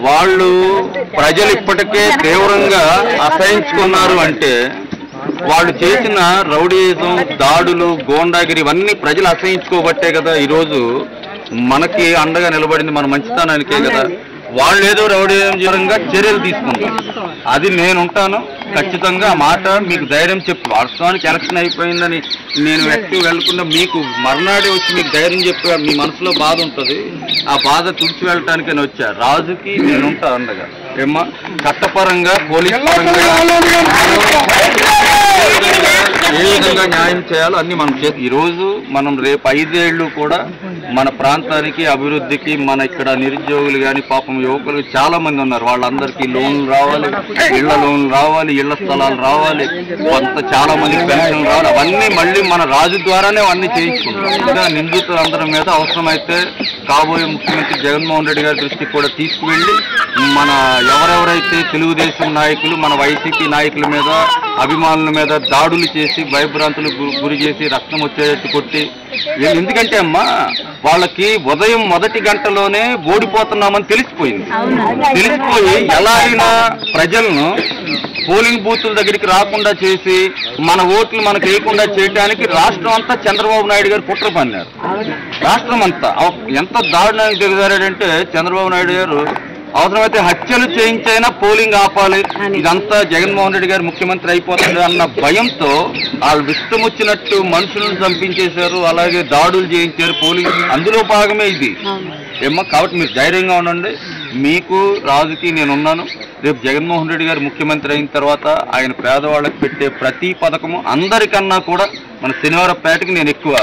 వాళ్ళు ప్రజలు ఇప్పటికే తీవ్రంగా అసహించుకున్నారు అంటే వాళ్ళు చేసిన రౌడీయిజం దాడులు గోండాగిరి ఇవన్నీ ప్రజలు అసహించుకోబట్టే కదా ఈరోజు మనకి అండగా నిలబడింది మన మంచితనానికే కదా. వాళ్ళు ఏదో రౌడీయంగా చర్యలు తీసుకుంటారు. అది నేను ఉంటాను. ఖచ్చితంగా ఆ మాట మీకు ధైర్యం చెప్పి. వాస్తవానికి ఎలక్షన్ అయిపోయిందని నేను వ్యక్తి వెళ్ళకుండా మీకు మర్నాడే వచ్చి మీకు ధైర్యం చెప్పి మీ మనసులో బాధ ఉంటుంది. ఆ బాధ తుడిచి వెళ్ళటానికి నేను వచ్చా. రాజుకి నేను ఉంటా అండగా. ఏమ్మా? చట్టపరంగా పోలీస్ పరంగా ఏ విధంగా న్యాయం చేయాలో అన్ని మనం చేసి ఈరోజు రోజు మనం రేపు ఐదేళ్ళు కూడా మన ప్రాంతానికి అభివృద్ధికి మన ఇక్కడ నిరుద్యోగులు కానీ పాపం యువకులు చాలా మంది ఉన్నారు. వాళ్ళందరికీ లోన్లు రావాలి ఇళ్ళ లోన్లు రావాలి ఇళ్ళ స్థలాలు రావాలి. కొంత చాలా మందికి పెన్షన్లు రావాలి. అవన్నీ మళ్ళీ మన రాజు ద్వారానే అవన్నీ చేయించుకుంటాం. ఇంకా నిందితులందరి మీద అవసరమైతే కాబోయే ముఖ్యమంత్రి జగన్మోహన్ రెడ్డి గారి దృష్టికి కూడా తీసుకువెళ్ళి మన ఎవరెవరైతే తెలుగుదేశం నాయకులు మన వైసీపీ నాయకుల మీద అభిమానుల మీద దాడులు చేసి భయభ్రాంతులు గురి చేసి రక్తం వచ్చేటట్టు కొట్టి ఎందుకంటే అమ్మా వాళ్ళకి ఉదయం మొదటి గంటలోనే ఓడిపోతున్నామని తెలిసిపోయింది. తెలిసిపోయి ఎలా అయినా ప్రజలను పోలింగ్ బూతుల దగ్గరికి రాకుండా చేసి మన ఓట్లు మనకు వేయకుండా చేయడానికి రాష్ట్రం అంతా చంద్రబాబు నాయుడు గారు కుట్ర పన్నారు. రాష్ట్రం అంతా ఎంత దారుణానికి దిగజారాడంటే చంద్రబాబు నాయుడు గారు అవసరమైతే హత్యలు చేయించైనా పోలింగ్ ఆపాలి. ఇదంతా జగన్మోహన్ రెడ్డి గారు ముఖ్యమంత్రి అయిపోతాడు అన్న భయంతో వాళ్ళు ఇష్టం వచ్చినట్టు మనుషులను చంపించేశారు అలాగే దాడులు చేయించారు పోలింగ్ అందులో భాగమే ఇది. ఏమ్మా కాబట్టి మీరు ధైర్యంగా ఉండండి. మీకు రాజుకి నేను ఉన్నాను. రేపు జగన్మోహన్ రెడ్డి గారు ముఖ్యమంత్రి అయిన తర్వాత ఆయన పేదవాళ్ళకి పెట్టే ప్రతి పథకము అందరికన్నా కూడా మన శనివారం పేటకి నేను ఎక్కువ